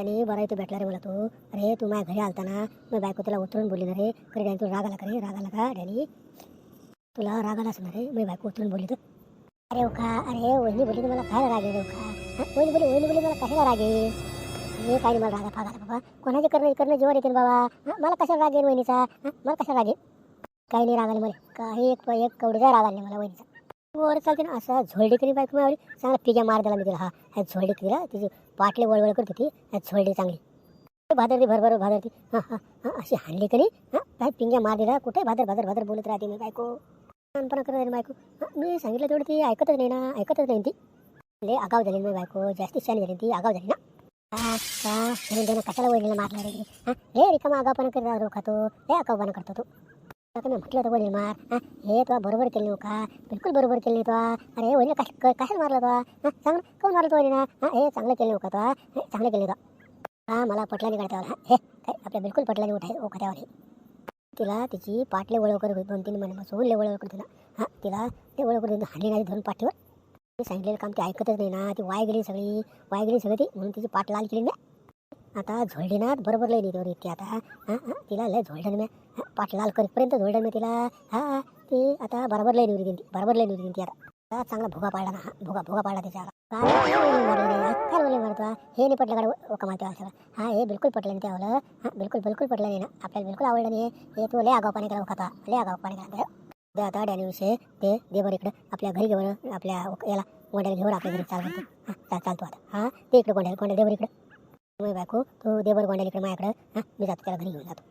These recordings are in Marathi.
आणि बरं इथे भेटला रे मला तू. अरे तू माझ्या घरी आलता ना मी बायको तुला उतरून बोलली ना रे. खरे डॅनी तुला राग आला का रे? राग आला का डॅनी तुला राग आला असणार रे? मी बायको उतरून बोलली तर. अरे ओखा अरे वहिनी बोलली तर मला काय राग आहे रे ओका वहिनी बोली वहिनी बोली मला कशाला राग आहे? हे काय नाही मला राग फाग आला बाबा. कोणाचे करणं करणं जेवण येते ना बाबा. मला कशाला राग येईल वहिनीचा? मला कशाला राग येईल काही नाही राग आले मला. काही एक एक कवडीचा राग आले मला वहिनीचा. वर चालते ना असं झोलडी बायको मावली चांगला पिजा मार दिला मी तिला. हा ह्या झोलडी तिला तिची पाटले वळवळ करत होती. ह्या चांगली. भादरती भरभर भादरती? हां हां हां अशी हाणली करी. हां काय पिंग्या मार दिला? कुठे भादर भादर भादर बोलत राहते मी बायको? लहानपणा करत राहील बायको. हां मी सांगितलं तेवढं ती ऐकतच नाही ना ऐकतच नाही ती. लय आगाव झाली मी बायको. जास्ती शानी झाली ती आगाव झाली ना. का कशाला वहिनीला मारला रे? हां हे रिकामा आगावपणा करत राहतो खातो हे आगावपणा करतो तू. आता मी म्हटलं होतं वडील मार? हे? तुला बरोबर केलं नाही हो का? बिलकुल बरोबर केली तो. अरे वडील काय कशाला मारला तो? हां? सांग कोण मारलं तो वडील हे चांगलं केलं हो नव्हतं तो? चांगलं केलं हा तो मला पटला नाही काढता हे काय आपल्या बिलकुल पटला नाही उठाय ओखाद्यावर हे. तिला तिची पाटले वळवकर होती दोन तीन महिन्यापासून ले वळव करत होती हां तिला ते वळव करत होती हाणली नाही धरून पाठीवर. सांगितलेलं काम ती ऐकतच नाही ना. ती वाय गेली सगळी वाय गेली सगळी ती म्हणून तिची पाठ लाल केली ना. आता झोलडीनात बरोबर लय नाही तेवढी ती आता हां तिला लय झोलडन मी पाटलाल पाठ लाल करीपर्यंत झोलडन मी तिला हां ती आता बरोबर लय निवडी ती बरोबर लय निवडी ती आता चांगला भुगा पाडला ना हा भुगा भुगा पाडला त्याच्या काय नाही, काय मारतो हे नाही पटलं गाडी कमावतो असं हा हे बिलकुल पटलं नाही त्यावलं हां बिलकुल बिलकुल पटलं नाही ना आपल्याला बिलकुल आवडलं नाही हे तू लय आगाव पाणी केला खाता लय आगाव पाणी केला ते आता डॅनी विषय ते दे बरं इकडं आपल्या घरी घेऊन आपल्या याला गोंड्याला घेऊन आपल्या घरी चालतो हां चालतो आता हां ते इकडे गोंड्याला गोंड्याला दे बरं इकडं होय बायको तू देवर गोंड्यालीकडे इकडे माझ्याकडं हां मी जातो त्याला घरी घेऊन जातो.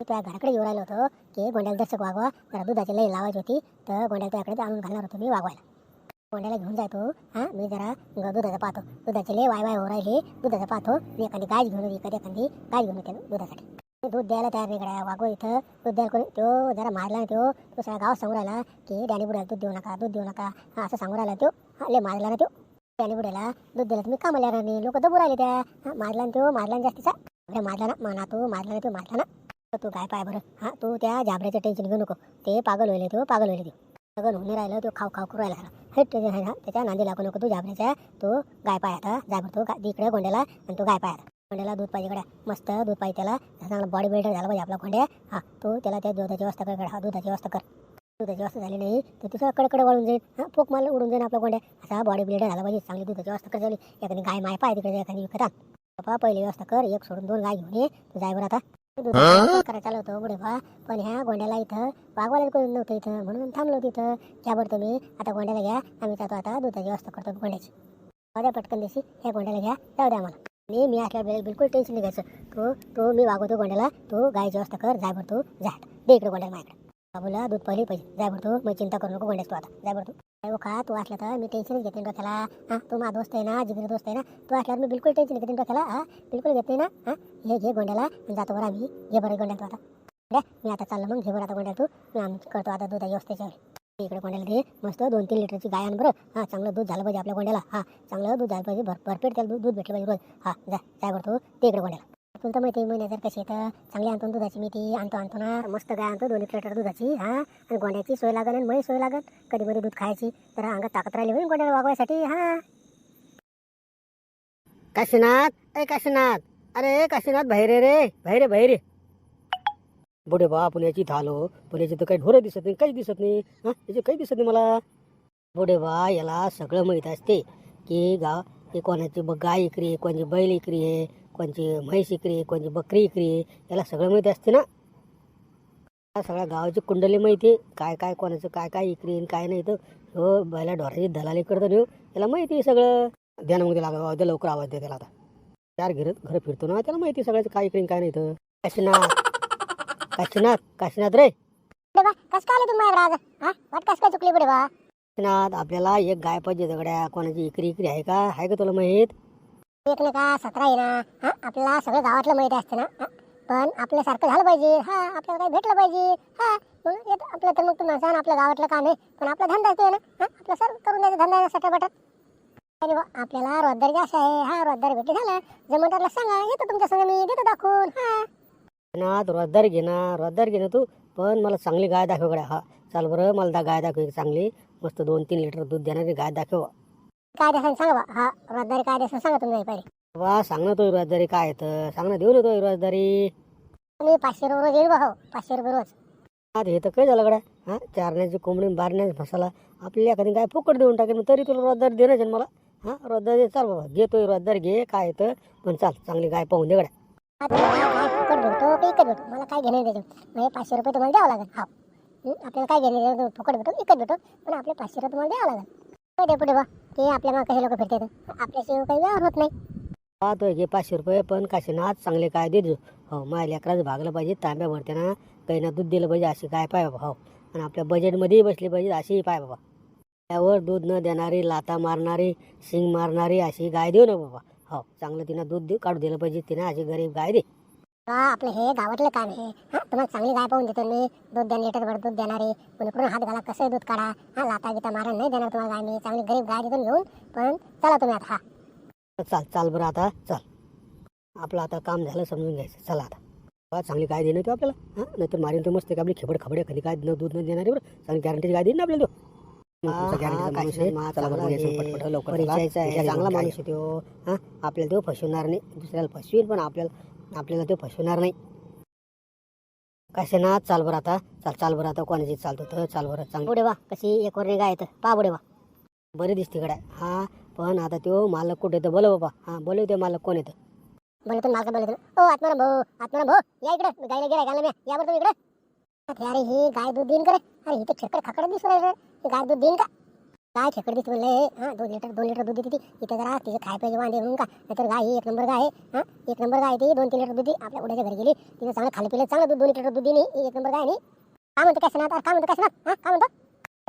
मी त्या घराकडे येऊ राहिलो होतो की गोंड्याला दर्शक वागवा जरा दुधाची लई लावायची होती तर गोंड्याला त्याकडे आणून घालणार होतो मी वागवायला. गोंड्याला घेऊन जातो हां मी जरा दुधाचा पाहतो. दुधाची लई वाय वाय हो राहिली दुधाचा पाहतो. मी एखादी गाय घेऊन येते, एखादी एखादी गाय घेऊन येते दुधासाठी. दूध द्यायला तयार नाही गड्या वागो इथं. दूध द्यायला कोणी तो जरा मारला तो तो सगळ्या गावात सांगू राहिला की डॅडी बुडाला दूध देऊ नका दूध देऊ नका. हां असं सांगू राहिला तो हां लय मारला ना तो त्याने बुड्याला दूध दिलं तर मी कामाला येणार नाही लोक दबू राहिले त्या. मारला ना तो मारला ना जास्तीचा. अरे मारला ना माना तू मारला ना तो मारला ना. तू काय पाय बरं हां तू त्या जाबऱ्याचं टेन्शन घेऊ नको. ते पागल होईल तो पागल होईल. ते सगळं होऊन राहिलं तो खाऊ खाऊ करू राहिला हे ते आहे ना त्याच्या नांदी लागू नको. तू जाबऱ्याचा तो गाय पाय आता. झाबर तू तो गा- इकडे गोंड्याला आणि तो गाय पाय आता. गोंड्याला दूध पाहिजे कडे मस्त दूध पाहिजे त्याला. चांगला बॉडी बिल्डर झाला पाहिजे आपला गोंड्या. हां तू त्याला त्या दुधाची व्यवस्था कर हा दुधाची व्यवस्था कर. दुधाची व्यवस्था झाली नाही तर तुझं कडकडे वळून जाईल. हां पोक माल उडून जाईल आपला गोंड्या. असा बॉडी बिल्डर झाला पाहिजे. चांगली दुधाची व्यवस्था कर झाली? एखादी गाय माय पाय तिकडे एखादी विकत बाबा पहिली व्यवस्था कर एक सोडून दोन गाय घेऊन ये. तू जाय बरं आता. करायला चालू होतं पुढे बा पण ह्या गोंड्याला इथं वागवायला कोणी नव्हतं इथं. म्हणून थांबलो तिथं घ्या बरं तुम्ही. आता गोंड्याला घ्या. आम्ही जातो आता दुधाची व्यवस्था करतो गोंड्याची. द्या पटकन दिवशी ह्या गोंड्याला घ्या. जाऊ द्या मला मी मी असल्या वेळेला बिलकुल टेन्शन नाही घ्यायचं. तू तू मी वागवतो गोंड्याला. तू गायची व्यवस्था कर. जाय बरं तू. जा दे इकडे गोंड्याला माझ्याकडे. बाबूला दूध पहिली पाहिजे. जाय बरं तू मग चिंता करू नको गोंड्यास तू आता. जाय बरं तू काय हो का तू असला तर मी टेन्शनच घेते डोक्याला. हां तू माझा दोस्त आहे ना जिगरी दोस्त आहे ना तू असल्यावर मी बिलकुल टेन्शन घेते डोक्याला. हां बिलकुल घेते ना. हां हे घे गोंड्याला जातो बरं आम्ही. घे बरं गोंड्यात आता. गोंड्या मी आता चाललो मग घे बरं आता गोंड्या तू. मी आम्ही करतो आता दूध व्यवस्थेच्या इकडे गोंड्याला दे मस्त दोन तीन लिटरची गाय आण बरं. हां चांगलं दूध झालं पाहिजे आपल्या गोंड्याला. हां चांगलं दूध झालं पाहिजे. भर भरपेट त्याला दूध दूध भेटलं पाहिजे रोज. हां जा जाय करतो तू ते इकडे गोंड्याला. तुला तर माहिती महिन्या जर कशी येतं चांगली आणतो ना दुधाची मी ती आणतो आणतो ना. मस्त गाय आणतो दोन एक लिटर दुधाची हां. आणि गोंड्याची सोय लागेल आणि मही सोय लागेल कधी मध्ये दूध खायची तर अंगात ताकद राहिली होईल गोंड्याला वागवायसाठी हां. काशीनाथ ए काशीनाथ. अरे काशीनाथ भैरे रे भैरे भैरे बुडे बा पुण्याची धालो पुण्याची तर काही ढोरं दिसत नाही काही दिसत नाही. हां याची काही दिसत नाही मला. बुडे बा याला सगळं माहीत असते. की गाव की कोणाची गाय इकरी कोणाची बैल इकरी आहे. कोणची म्हैस इकरी कोणची बकरी इकरी याला सगळं माहिती असते ना. सगळ्या गावाची कुंडली माहिती काय काय कोणाचं काय काय इकरी काय नाही तर हो बैला ढोराची दलाली करतो नेऊ याला माहिती सगळं. ध्यानामध्ये लागा आवाज द्या लवकर आवाज द्या त्याला आता. चार घर घर फिरतो ना त्याला माहिती सगळ्याचं काय आणि काय नाही तर. काशीनाथ काशीनाथ काशीनाथ रे. हा? काशीनाथ आपल्याला एक गाय पाहिजे दगड्या. कोणाची इकरी इकरी आहे का? आहे का तुला माहीत? एक ना का सतरा आहे ना हा आपल्याला सगळं गावातलं माहिती असतं ना हा, पण आपल्यासारखं झालं पाहिजे हा आपल्याला काही भेटलं पाहिजे हा. मग येत आपलं तर मग तू म्हणता आपलं गावातलं काम आहे पण आपला धंदा ते ना हा. आपलं सर करून द्यायचं धंदा सटापटात. अरे बा, आपल्याला रोजदार कसं आहे हा रोजदार भेटी झालं. जमदारला सांगा येतो तुमच्या संग मी देतो दाखवून हा. ना रोजदार घे ना रोजदार घे ना तू पण मला चांगली गाय दाखव गड्या हा. चाल बरं मला दा गाय दाखव एक चांगली मस्त दोन तीन लिटर दूध देणारी गाय दाखव. काय द्यायचं सांगा बा. हा रोजदारी काय द्यायचं सांगा तुम्ही पहिले. वा सांग ना तो रोजदारी काय येतं सांग ना देऊ ना तो रोजदारी मी पाचशे रुपये रोज येईल बा हो पाचशे रुपये रोज. आता हे तर काय झालं गड्या? हां चारण्याची कोंबडी बारण्याचा मसाला आपल्याला एखादी काय फुकट देऊन टाकेल मग तरी तुला रोजदार देणं आहे ना मला? हां रोजदार चाल बाबा. घेतोय रोजदार घे काय येतं पण चाल चांगली गाय पाहून दे गड्या. आता मला काय फुकट भेटतो की इकत भेटतो? मला काय घेणं त्याच्यात? म्हणजे पाचशे रुपये तुम्हाला द्यावं लागेल. हा. हं, आपल्याला काय घेणं देणं, फुकट भेटतो इकत भेटतो. पण आपले पाचशे रुपये तुम्हाला द्यावं लागेल. पुढे बा. ते आपल्या मग कसे लोक फिरतात. आपल्याशिवाय काही व्यवहार होत नाही. हा तो घे पाचशे रुपये पण काशीनाथ चांगले काय दे हो माझ्या लेकराचं भागलं पाहिजे तांब्या भरते ना. काही दूध दिलं पाहिजे अशी काय पाय बाबा हो. आणि आपल्या बजेटमध्येही बसली पाहिजे अशीही पाय बाबा. त्यावर दूध न देणारी लाता मारणारी शिंग मारणारी अशी गाय देऊ ना बाबा. हो चांगलं तिनं दूध देऊ काढू दिलं पाहिजे तिनं अशी गरीब गाय दे. का आपलं हे गावातलं काम आहे? हा तुम्हाला चांगली गाय पाहून देतो मी. दूध द्या लिटर भर दूध देणारे. कोणी हात घाला कसं दूध काढा? हा लाता गिता मारा नाही देणार तुम्हाला गाय मी. चांगली गरीब गाय देतो घेऊन पण चला तुम्ही आता हा. चाल चाल बरं आता. चल. आपलं आता काम झालं समजून घ्यायचं. चला आता. बा, चांगली गाय देणं तो आपल्याला. हां नाहीतर मारीन तो मस्त आपली खेबड खबड. कधी काय दूध न देणारी बरं. चांगली गॅरंटीची गाय देईन ना आपल्याला तो. माणूस चांगला माणूस आहे तो. हां आपल्याला तो फसवणार नाही. दुसऱ्याला फसवील पण आपल्याला आपल्याला तो फसवणार नाही. कसे ना चाल बरं आता. चाल चाल बरं आता. कोणाची चालतो तर चाल बरं. चांगलं. पुढे वा कशी एक वरणी गाय येतं पा पुढे वा बरी दिसते गड्या. हा पण आता तो मालक कुठे येतं बोलव बाबा. हां बोलव ते मालक कोण येतं बोलतो मालका बोलतो ओ आत्माराम भाऊ आत्माराम भाऊ. या इकडे. गायला गिराय घालला मी या बरं तुम्ही इकडे. अरे ही गाय दूध देईन करे अरे ही तर खेकड खाकड दिसू राहिलं ही गाय दूध देईन का? गाय खेकड म्हणलं हे हा दोन लिटर दोन लिटर दूध देते ती. इथं जरा तिचे खाय पाहिजे वांदे म्हणून का? नाहीतर गाय ही एक नंबर गाय आहे हा? एक नंबर गाय ती दोन तीन लिटर दूध आपल्या उड्याच्या घरी गेली तिने चांगलं खाली पिलं चांगलं दूध दोन लिटर दूध दिली ही एक नंबर गाय नाही काय म्हणतो काय सणात काय म्हणतो काय सणात हा काय म्हणतो?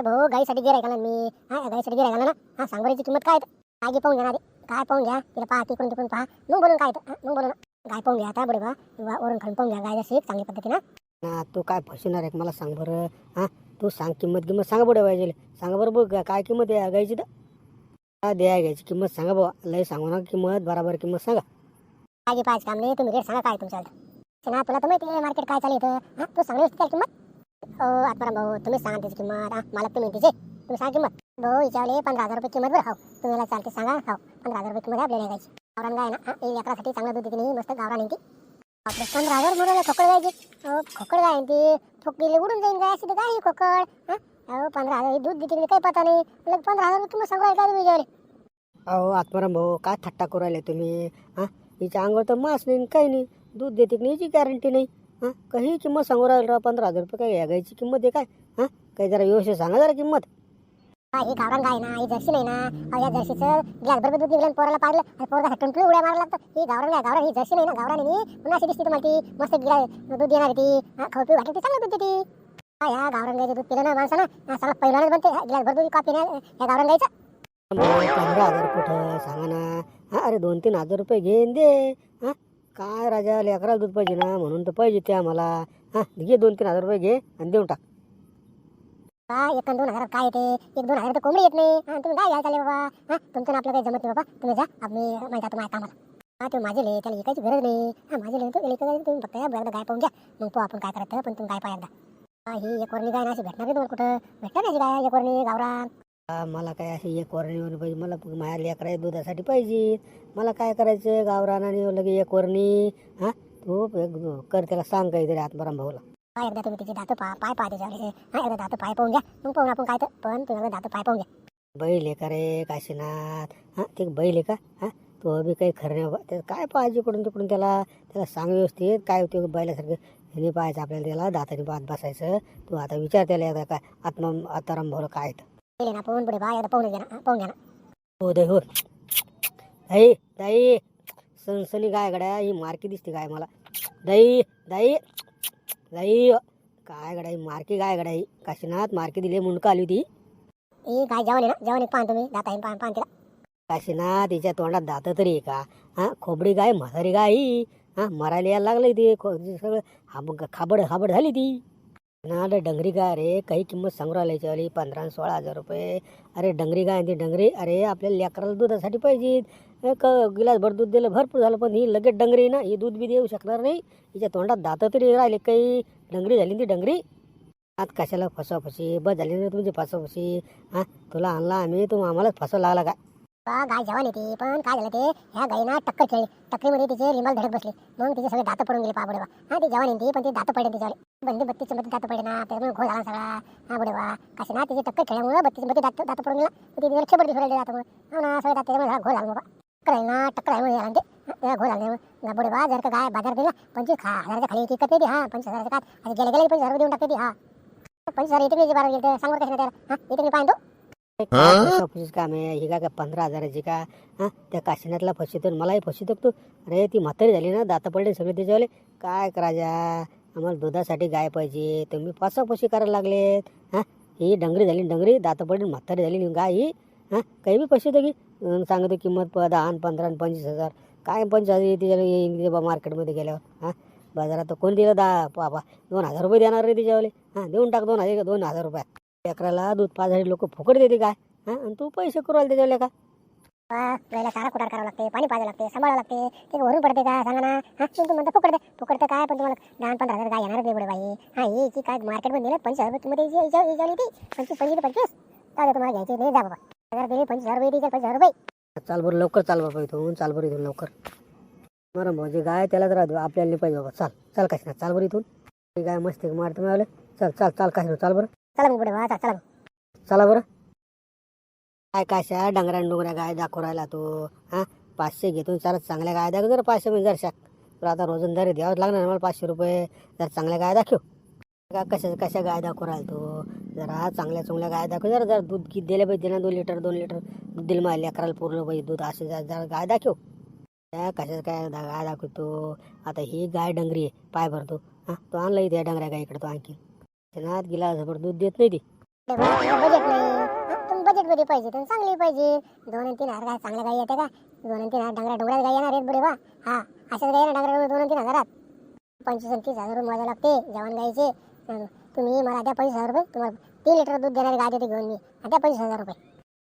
भाऊ गाईसाठी गिराय घाला मी. हा गाईसाठी गिराय घाला ना. हा सांगोरीची किंमत काय काय पाहून घ्या ना काय पाहून घ्या? तिला पहा तिकडून तिकडून पहा. मग बोलून काय मग बोलून गाय पाहून घ्या आता बडे बा वरून खाऊन पाहून घ्या गाय जशी चांगल्या पद्धतीनं. तू काय फसणार आहे मला सांग बरं. हां? तू सांग किंमत किंमत सांगा पुढे पाहिजे. सांगा बरं बघ काय किंमत आहे गायची तर? काय द्या घ्यायची किंमत सांगा बाबा लय सांगू ना किंमत बराबर किंमत सांगा. काय पाच काम नाही तुम्ही रेट सांगा काय तुमच्या ना तुला तर माहिती आहे मार्केट काय चालू इथं. हा तू सांगू काय किंमत. ओ आत्माराम भाऊ तुम्ही सांगा त्याची किंमत. हा मला तुम्ही तिचे तुम्ही सांगा किंमत. भाऊ विचारले पंधरा हजार रुपये किंमत बरं. हो तुम्हाला चालते सांगा. हो पंधरा हजार रुपये किंमत आपल्याला घ्यायची. गावरान गाय ना? हा ही चांगलं दूध देते नाही मस्त गावरान आहे ती आपले पंधरा हजार मुलाला खोकड गायची अहो खोकड जाईन ती ठोकलेली उडून जाईन काय असते काय ही खोकड? अहो पंधरा हजार दूध देते की काही पता नाही. लग पंधरा हजार तुम्ही किंमत सांगू काय तुम्ही जेवले अहो आत्माराम भाऊ काय थट्टा करू राहिले तुम्ही? हां? हिच्या अंगावर तर मास नाही काही नाही. दूध देते की नाही याची गॅरंटी नाही. हां? काही किंमत सांगू राहिलं राव पंधरा हजार रुपये काय या किंमत आहे काय? हां? काही जरा व्यवस्थित सांगा जरा किंमत. हा, ही गावरान गाय ना ही जर्सी नाही ना या जर्सीचं ग्लास भर दूध निघलं पोराला पाडलं आणि पोरगा हटून उड्या मारायला लागतं. ही गावरान गाय गावरान ही जर्सी नाही ना गावरान आहे पुन्हा अशी दिसते तुम्हाला ती मस्त गिराय दूध देणार ती. खाऊ पिऊ घातली ती चांगलं दूध देते हा ह्या गावरान गायचं दूध पिलं ना माणसानं सगळं चांगलं बनते. ग्लास भर दूध कॉपी नाही ह्या गावरान गायचं. पंधरा हजार कुठं? सांगा ना. हां अरे दोन तीन हजार रुपये घेऊन दे. हां काय राजा लेकराला दूध पाहिजे ना म्हणून तर पाहिजे ते आम्हाला. हां घे दोन तीन हजार रुपये घे आणि देऊन टाक. का एक दोन हजार काय येते? एक दोन हजार तर कोंबडी येत नाही. हा तुम्ही काय घ्यायला चालले बाबा. हा तुमचं ना आपलं काही जमत नाही बाबा. तुम्ही जा आम्ही माहिती जातो माझ्या कामाला. हा ते माझे ले त्याला विकायची गरज नाही. हा माझे ले तुम्ही फक्त या गाय पाहून घ्या मग तो आपण काय करायचं? पण तुम्ही गाय पाहा एकदा. हा ही एक वर्णी गाय नाही अशी भेटणार नाही तुम्हाला कुठं? भेटणार नाही गाय एक वर्णी गावरान. मला काय अशी एक वरणी पाहिजे? मला माझ्या लेकरा दुधासाठी पाहिजे. मला काय करायचं? गावरान आणि लगे एक वरणी. हां तू कर त्याला सांग काहीतरी आत्माराम भाऊला. हा एकदा तुम्ही तिचे दात पा पाय पाहा त्याच्यावर हा एकदा दात पाय पाहून घ्या. मग पाहून आपण काय तर पण तुम्हाला दात पाय पाहून घ्या. बैल आहे का रे काशीनाथ? हां ते बैल आहे का? हां तो बी काही खरं नाही बाबा. काय पाहिजे इकडून तिकडून त्याला? त्याला सांग व्यवस्थित. काय होते बैलासारखं ह्याने पाहायचं आपल्याला त्याला. दाताने पाहत बसायचं. तू आता विचार त्याला एकदा काय आत्मा आत्माराम भाऊला काय ना पाहून पुढे बा एकदा पाहून घ्या ना हा, पाहून घ्या ना. हो दे हो. दाई दाई सनसनी गाय गड्या ही मारकी दिसते गाय मला. दाई दाई दाई काय गड्या ही मारकी गाय गड्या ही? काशीनाथ मारकी दिली मुंडका आली होती. ही गाय जेवण आहे ना? जेवण पाहा तुम्ही. दाता पाहा पाहा तिला. काशीनाथ तिच्या तोंडात दात तरी का? हां खोबडी गाय म्हातारी गाय ही. मरायला यायला लागली ती खो सगळं हाब खाबड हाबड झाली ती. ना अरे डंगरी गाय रे काही किंमत सांगू राहिली याच्यावाली. पंधरा आणि सोळा हजार रुपये. अरे डंगरी गाय आहे ती डंगरी अरे आपल्याला लेकराला दुधासाठी पाहिजे एक गिलासभर दूध दिलं भरपूर झालं पण ही लगेच डंगरी ना ही दूध बी देऊ शकणार नाही. हिच्या तोंडात दात तरी राहिले काही डंगरी झाली ती डंगरी. आत कशाला फसवाफसी बस झाली ना तुमची फसवाफसी हा तुला आणला आम्ही तू आम्हालाच फसवा लागला का? गाय जवान येते पण काय झालं ते ह्या गायीना टक्कर खेळली. टक्करीमध्ये तिचे रिमाल धडक बसले. मग तिचे सगळे दात पडून गेले पाबडे बा हा ती जवान येते पण ते दात पडले तिच्यावर. बंदी बत्तीसच्या मध्ये दात पडले ना त्यामुळे घोळ झाला सगळा. हा बडे बा कसे ना तिचे टक्कर खेळल्यामुळे बत्तीसमध्ये दात दात पडून गेला. मग तिथे खेपड दिसून राहिले दातामुळे. हो ना सगळे दात त्याच्यामुळे घोळ झाला बाबा. टक्कर आहे ना टक्कर आहे म्हणजे ते त्या घोळ झाला मग बा जर का गाय बाजार दिला पंचवीस खा हजाराच्या खाली एक करते हा पंचवीस हजाराच्या काय आणि गेले गेले पंचवीस हजार देऊन टाकते हा. पंचवीस हजार येते मी बारा गेले सांगू कसं त्याला? हा येते मी पाहतो. फशीच काम आहे? ही काय पंधरा हजाराची का? हां त्या काशीनाथला फसवतो आणि मलाही फसितो तू. अरे ती म्हातारी झाली ना दाता पडले सगळे त्याच्यावाले. काय करायच्या आम्हाला दुधासाठी गाय पाहिजे तुम्ही पाच करायला लागलेत हां ही डंगरी झाली डंगरी दाता पडली म्हातारी झाली गाय ही. हां काही बी फसितो की सांगतो किंमत प दहा आणि पंधरा आणि पंचवीस हजार. काय पंचवीस हजार तिच्याला येईन बा मार्केटमध्ये गेल्यावर. हां? बाजारात तर कोण दिलं दहा? बाबा दोन हजार रुपये देणार रे तिच्यावाले. हां देऊन टाक दोन हजार दोन हजार रुपये. अकराला दूध पाच लोक फुकट देते काय? हां आणि तू पैसे करू आले त्याच्यावाले का? पहिला सारा कुटार करावं लागते पाणी पाजावं लागते सांभाळावं लागते ते वरून पडते का? सांगा ना. हां तुम्ही म्हणता फुकट दे फुकट तर काय पण तुम्हाला दहा पंधरा हजार काय येणार नाही बाई. हा हे की काय मार्केटमध्ये दिलं पंचवीस हजार रुपये तुम्ही याच्या ती पंचवीस पंचवीस पंचवीस. काय तुम्हाला घ्यायचे नाही जा बाबा. हजार दिले पंचवीस हजार रुपये पंचवीस हजार रुपये चाल बरं लवकर चाल बाबा इथून चाल बरं इथून लवकर. बरं भाऊजी गाय त्यालाच राहतो आपल्याला नाही पाहिजे बाबा. चाल चाल कशी चाल बरं इथून. गाय मस्त मारतो मिळाले चल चाल चाल कशी चाल बरं. चला मग पुढे चला. चला बरं. काय काशा डंगऱ्या डोंगऱ्या गाय दाखवू राहिला तू. हां पाचशे घेतो चार चांगल्या गाय दाखव जरा पाचशे म्हणजे जरशा. तर आता रोजंदारी द्यावंच लागणार मला पाचशे रुपये. जर चांगल्या गाय दाखव. का कशा कशा गाय दाखवू राहिला तू. जरा चांगल्या चांगल्या गाय दाखव. जरा जरा दूध किती दिलं पाहिजे ना दोन लिटर दोन लिटर. दूध दिलं मला लेकराला पुरलं पाहिजे दूध. असे जरा जरा गाय दाखव. त्या कशाचं काय गाय दाखवतो? आता ही गाय डंगरी आहे. पाय भरतो. हां तो आणला इथे डंगऱ्या गाय इकडे तो आणखी नात गिला जबर दूध देत नाही ती. बजेट नाही बजेटमध्ये. पाहिजे तर चांगली पाहिजे. दोन आणि तीन हजार गाय चांगल्या गाई येते का? दोन आणि तीन हजार डंगऱ्या डोंगऱ्यात गाय येणार आहेत बुडे वा. हा अशाच गाय ना डंगऱ्या दोन आणि तीन हजारात. पंचवीस आणि तीस हजार मजा लागते जवान गाईचे. तुम्ही मला द्या पंचवीस हजार रुपये तुम्हाला तीन लिटर दूध देणारी गाय देते घेऊन मी. द्या पंचवीस हजार रुपये.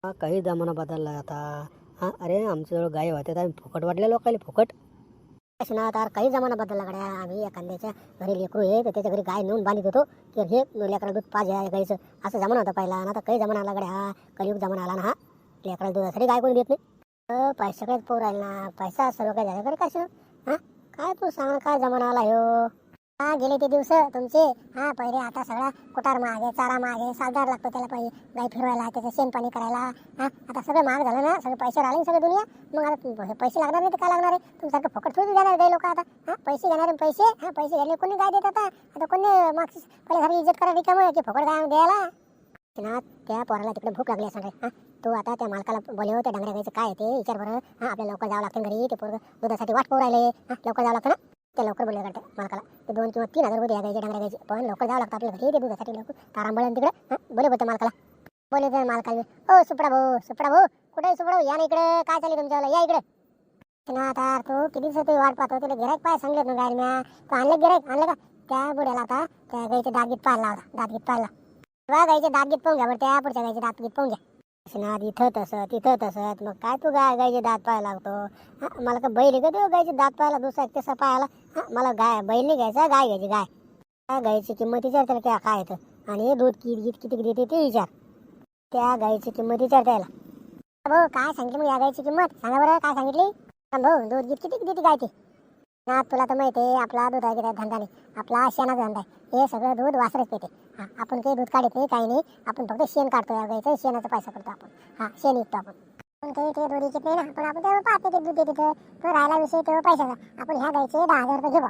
हा काही जमाना बदलला आता. हां अरे आमच्याजवळ गाय होत्या तर आम्ही फुकट वाटल्या लोकांना फुकट. ना तर काही जमाना बदलला गड्या. आम्ही एखाद्याच्या घरी लेकरू आहे तर त्याच्या घरी गाय नेऊन बांधित होतो की हे लेकराला दूध पाहिजे आहे गाईचं. असं जमाना होता पहिला ना आता काही जमाना आला गड्या. हा कलियुग जमाना आला ना हा. लेकराला दुधासाठी गाय कोणी देत नाही. अं, पैसा काहीच पोर राहील ना पैसा सर्व काही झालं तरी कशा हा काय तू सांग काय जमाना आला ह्यो? हा गेले ते दिवस तुमचे. हा पहिले आता सगळा कुटार मागे चारा मागे सालदार लागतो त्याला पाहिजे गाई फिरवायला त्याचं शेण पाणी करायला. हा आता सगळं महाग झालं ना सगळं पैसे आले सगळं दुनिया. मग आता हे पैसे लागणार नाही तर काय लागणार आहे? तुमच्याकडे फुकट थोडी जाणार गाई लोक आता. हा पैसे घेणारे पैसे. हा पैसे घेतले कोणी गाय देत आता? आता कोणी मागची पहिले घरी इज्जत करा रिकामं की फुकट गाय द्यायला? ना त्या पोराला तिकडे भूक लागली सगळे हा तू आता त्या मालकाला बोलव त्या डांगऱ्या गायचं काय ते? विचार बरं. हा आपल्या लवकर जावं लागतं घरी. ते पोरं दुधासाठी वाट पाहू राहिले. हा लवकर जावं लागतं ना? ते लवकर बोलले करते मालकाला ते दोन किंवा तीन हजार रुपये द्या गायचे डंगऱ्या गायचे पण लवकर जावं लागतं आपल्या घरी ते दुधासाठी लवकर तारांबळ तिकडे हा बोले बोलतो मालकाला बोले त्या मालकाला ओ सुपडा भाऊ सुपडा भाऊ कुठे आहे सुपडा भाऊ या ना इकडे काय चालली तुमच्यावाला या इकडे ना आता तू किती दिवस वाट पाहतो तिला गिरायक पाय सांगले ना गाडी म्या तो आणलं गिरायक आणलं का त्या बुड्याला आता त्या गाईचे दात गीत पाहायला लावला दात गीत पाहायला बा गायचे दात गीत पाहून घ्या बरं त्या पुढच्या गायचे दात गीत पाहून घ्या नाद इथं तसं तिथं तसं. मग काय तू गाय गायचे दात पाहायला लागतो? हां मला का बैल का देऊ गायचे दात पाहायला दुसरा एक पाहायला? हां मला गाय बैल नाही घ्यायचा गाय घ्यायची गाय. त्या गायची किंमत विचार त्याला त्या काय येतं? आणि दूध किती गीत किती देते ते विचार. त्या गायची किंमत विचार त्याला भाऊ काय सांगितली मग या गायची किंमत? सांगा बरं काय सांगितली? भाऊ दूध गीत किती देते गायची ना तुला तर माहिती आहे आपला दूध आहे धंदा नाही. आपला शेणाचा धंदा आहे. हे सगळं दूध वासरच पेते. हा आपण काही दूध काढत नाही काही नाही. आपण फक्त शेण काढतो या गायचं शेणाचा पैसा करतो आपण. हा शेण विकतो आपण. पण काही ते दूध विकत नाही ना. पण आपण तेव्हा पाहते ते दूध देते तो राहिला विषय तेव्हा पैशाचा. आपण ह्या गायचे दहा हजार रुपये घेऊ.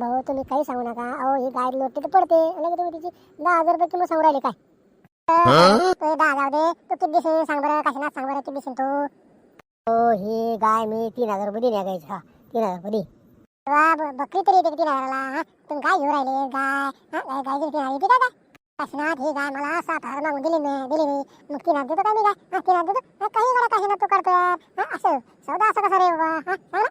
भाऊ तुम्ही काही सांगू नका. अहो ही गाय लोटते तर पडते. आणि तुम्ही तिची दहा हजार रुपये किंमत सांगू राहिली काय? तो दहा हजार दे. तू किती दिसेल सांग बरं. कशाला सांग बरं किती दिसेल तू? हो ही गाय मी तीन हजार रुपये दिली गायची हा तीन हजार रुपये दे. वा ब- बकरी तरी येते तीन हजाराला हा? तुम्ही काय घेऊन राहिले गाय? हा गाय गाय तीन हजार येते का काय ही गाय मला सात हजार मागून दिली मी दिली मी. मग ती हजार देतो का मी गाय? हा तीन हजार देतो? हा, काही गडा काशीनाथ तू करतो हा असं सौदा असं कसा रे बाबा? हा सांग ना?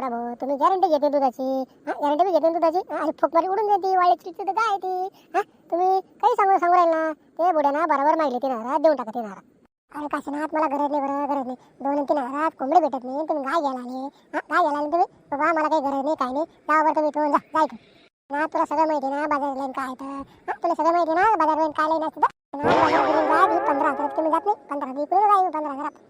प्रभू तुम्ही गॅरंटी घेते दुधाची. हा गॅरंटी बी घेते ना दुधाची? हा, आणि फुकमारी उडून देते वाळीची तर काय ती. हा तुम्ही काही सांगू सांगू राहिले ना? ते बुड्याना बरोबर मागले तीन नारा देऊन टाका तीन नारा अरे काशीनाथ मला गरज नाही बरं गरज नाही दोन तीन हजारात कोंबडे भेटत नाही तुम्ही गाय घ्यायला आले. हा गाय घ्यायला आले तुम्ही? बाबा मला काही गरज नाही काही नाही. त्यावर तुम्ही इथून जा जा ना तुला सगळं माहिती ना बाजार लाईन काय तर. हा, तुला सगळं माहिती ना बाजार लाईन काय लाईन असतं पंधरा हजारात तुम्ही जात नाही. पंधरा हजार इकडे जाईल पंधरा हजारात.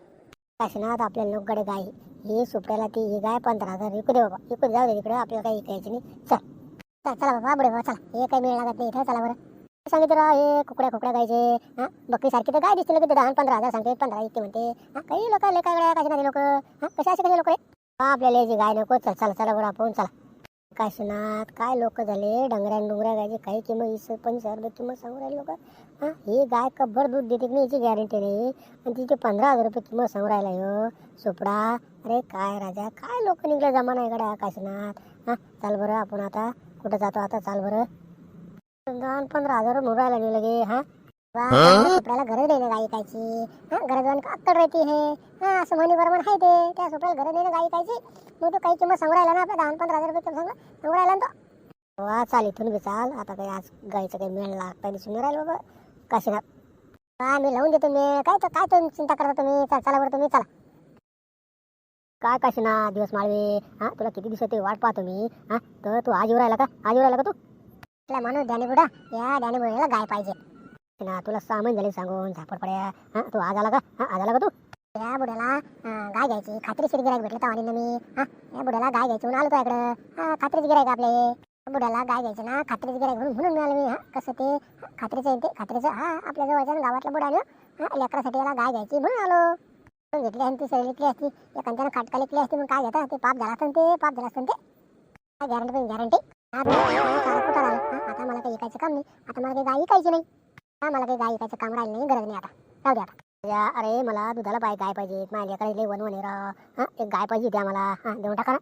काशीनाथ आपल्या लोककडे गाय. ही सुपड्याला ती ही गाय पंधरा हजार इकडे बाबा. इकडे जाऊ दे तिकडे आपल्याला काही विकायची नाही. चल. चला बाबा बुडे बाबा चला. हे काही मिळ लागत नाही इथं चला बरं. सांगितलं राव हे कुकड्या कुकड्या गायचे हा? बकरी सारखी तर गाय दिसते लगेच दहा पंधरा हजार सांगते पंधरा इतके म्हणते. हा? काही लोक लेकागड्या नाही लोक? हा? कसे असे कसे लोक आहे आपल्याला जी गाय नको चल चला चला बरं आपण चला. काशीनाथ काय लोक झाले? डंगऱ्या डुंगऱ्या गायचे काही किंमत इस पंचवीस हजार रुपये किंमत सांगू राहिले लोक. हा? ही गाय कब्बर दूध देते की नाही याची गॅरंटी नाही. आणि तिचे पंधरा हजार रुपये किंमत सांगू राहिला ह्यो सुपडा अरे काय राजा काय लोक निघले जमाना आहे गड्या काशीनाथ. हा? चाल बरं आपण आता कुठं जातो आता चाल बरं. आणि पंधरा हजार राहिला नाही लगे हा? सुपड्याला गरज नाही ना गाई कायची. हा गरजवान का अक्कड राहते हे? हा असं म्हणी बरोबर आहे ते. त्या सुपड्याला गरज नाही ना गाई कायची. मग तो काही किंमत राहिला ना आपल्या दहा पंधरा हजार रुपये राहिला ना तो. वा चाल इथून बी चाल. आता काही आज गायचं काही मेळ लागता दिसून राहिलं बाबा. काशीनाथ हा मी लावून देतो मी काय तर काय तुम्ही चिंता करता तुम्ही? चला चला बरं तुम्ही चला. काय काशीनाथ दिवस माळवे? हा तुला किती दिवस ते वाट पाहतो मी. हा तर तू आज येऊ राहिला का? आज येऊ राहिला का तू? आपला माणूस ध्यानी बुडा या ध्यानी बुडाला गाय पाहिजे. ना तुला सामान झाले सांगून झापड पड्या हा तू आज आला का? हा आज आला का तू? या बुड्याला गाय घ्यायची. खात्रीशीर गिरायक भेटलं तर मी हा या बुड्याला गाय घ्यायची म्हणून आलो तो इकडं हा खात्रीच गिरायक आपले. बुड्याला गाय घ्यायची ना खात्रीच गिरायक म्हणून म्हणून मिळालं मी. हा कसं ते? खात्रीचं येते ते. खात्रीचं हा आपल्या जवळच्या गावातल्या बुडानं हा लेकरासाठी याला गाय घ्यायची म्हणून आलो. घेतली आणि ती सरी असती. एखाद्यानं खाटका लिखली असती मग काय घेता? ते पाप झाला असतं ते? पाप झाला असतं ते? गॅरंटी पण गॅरंटी आता मला काही ऐकायचं काम नाही. आता मला काही गाय ऐकायची नाही. हा मला काही गाय ऐकायचं काम राहिलं नाही. गरज नाही आता. जाऊ दे आता. अरे मला दुधाला पाय गाय पाहिजे. माझ्या लेकराची लय वनवन आहे एक गाय पाहिजे द्या मला हां देऊन टाका ना.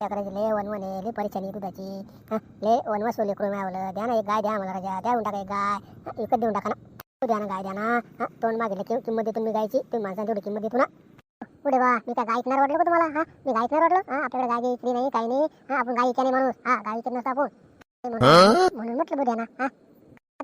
त्याकडे लय वनवन आहे. लय परेशानी दुधाची. हां लय वनवस लेकरू मिळवलं द्या ना एक गाय द्या मला राजा. द्याऊन टाका एक गाय. विकत देऊन टाका ना. द्या ना गाय द्या ना. हां तोंड मागितलं किंमत देतो मी गायची. तुम्ही माणसाने तेवढी किंमत देतो ना. पुढे बा मी काय गाय ऐकणार वाटलं का तुम्हाला? हा? मी गाय ऐकणार वाटलं? हा आपल्याकडे गाय इकली नाही काही नाही. हा आपण गाय माणूस. हा गाय इकत नसतो आपण. म्हणून म्हटलं बुद्या ना हा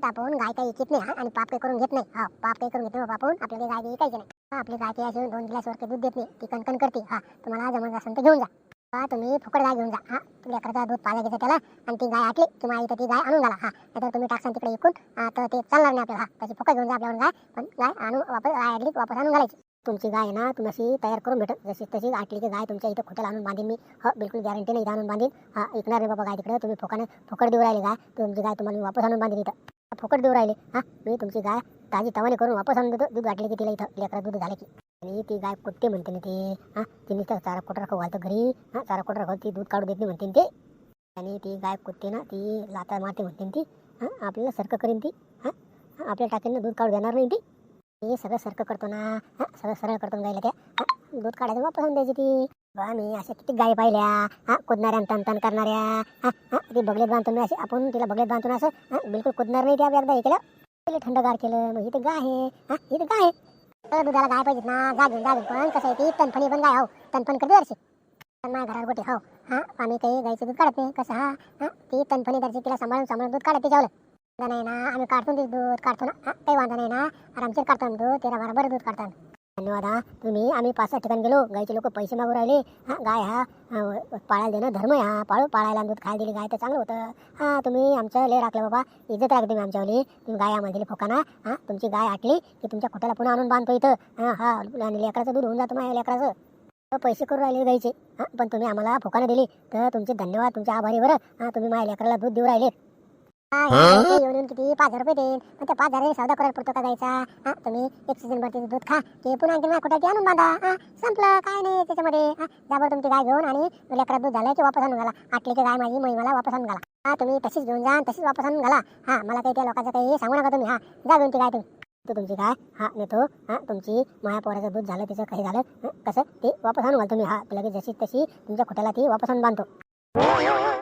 आपण गाय काही इकत नाही हा? आणि पाप काही करून घेत नाही. हा पाप काही करून घेत नाही आपण. आपल्याला गाय काही नाही. हा आपली गाय काही अशी दोन गिलास वर दूध देत नाही. ती कणकण करते. हा तुम्हाला जमत असेल तर घेऊन जा. हा तुम्ही फुकट गाय घेऊन जा. हा तुम्ही लेकराचा दूध पाला घ्यायचं त्याला आणि ती गाय आटली तुम्हाला इथं ती गाय आणून घाला. हा नाहीतर तुम्ही टाकसान तिकडे विकून तर ते चालणार नाही आपल्याला. हा त्याची फुकट घेऊन जा आपल्यावर गाय पण गाय आणून वापस गाय आटली वापस आणून घालायची. तुमची गाय आहे ना तुम्ही अशी तयार करून भेटत जशी तशी आटली की गाय तुमच्या इथं खोट्याला आणून बांधीन मी. हो बिलकुल गॅरंटी नाही इथं आणून बांधीन. हा ऐकणार नाही बाबा गाय तिकडे. तुम्ही फोकाने फुकट देऊ राहिले गाय. तुमची गाय तुम्हाला मी वापस आणून बांधीन इथं. फुकट देऊ राहिले. हा मी तुमची गाय ताजी तवाने करून वापस आणून देतो. दूध वाटले की तिला इथं लेकरा दूध झाले की. आणि ती गाय कुठते म्हणते ना ते? हा तिने तर चारा कोटरा खाऊ घालतं घरी? हा चारा कोटरा खाऊ ती दूध काढू देत नाही म्हणते ते. आणि ती गाय कुठते ना ती लाता मारते म्हणते ती. हा आपल्याला सरकं करीन ती. हां हा, आपल्याला टाकेन ना दूध काढू देणार नाही ती. हे सगळं सरकं करतो ना सगळं सरळ करतो गायला त्या दूध काढायचं वापस आणून द्यायची ती बा मी अशा किती गाय पाहिल्या हा कुदणाऱ्या तन तन करणाऱ्या हा हा ती बगलेत बांधतो मी असे आपण तिला बगलेत बांधतो ना असं हा बिलकुल कुदणार नाही त्या एकदा हे केलं पहिले थंडगार केलं मग इथे गाय आहे हा इथे गाय आहे तर दुधाला गाय पाहिजेत ना जा घेऊन जा घेऊन पण कसं आहे ती तनफणी पण गाय हो तनफण करते वर्षी पण माझ्या घरात गोटे हो हा आम्ही काही गायचं दूध काढत नाही कसं हा हा ती तनफणी दरची तिला सांभाळून सांभाळून दूध काढत त्याच्यावर नाही ना आम्ही काढतो ते दूध काढतो ना. काही वांधा नाही ना. आरामशीर काढतो दूध तेरा बरोबर बरं दूध काढतो धन्यवाद हा. तुम्ही आम्ही पाच सात ठिकाणी गेलो. गायचे लोक पैसे मागू राहिले. हा गाय हा पाळायला देणं धर्म आहे हा. पाळू पाळायला दूध खायला दिली गाय तर चांगलं होतं. हा तुम्ही आमचं लय राखलं बाबा. इज्जत राखली तुम्ही आमच्यावली. तुम्ही गाय आम्हाला दिली फोकाना. हा तुमची गाय आटली की तुमच्या खोट्याला पुन्हा आणून बांधतो इथं. हा हा आणि लेकराचं दूध होऊन जातं माझ्या लेकराचं. पैसे करून राहिले गायचे हा पण तुम्ही आम्हाला फोकानं दिली. तर तुमचे धन्यवाद तुमच्या आभारी बरं. हा तुम्ही माझ्या लेकराला दूध देऊ राहिले. येऊन किती पाच हजार रुपये देईन. पण त्या पाच हजार सौदा करायला पडतो का गायचा हा तुम्ही एक सीझन दूध खा. की पुन्हा आणखी खोट्याची आणून बांधा. संपलं काय नाही त्याच्यामध्ये. तुमची गाय घेऊन आणि लेकरात दूध झालं की वापस आणून घाला. आटली की गाय माझी वापस आणून घाला. हा तुम्ही तशीच घेऊन जा तशीच वापस आणून घाला. हा मला काही त्या लोकांचं काही सांगू नका तुम्ही. हा जा घेऊन ती गाय तुम्ही. तर तुमची गाय हा नेतो. हा तुमची माया पोराचं दूध झालं तिचं काही झालं कसं? ते वापस आणून घाल तुम्ही. हा लगेच जशी तशी तुमच्या खोट्याला ती वापस आणून बांधतो.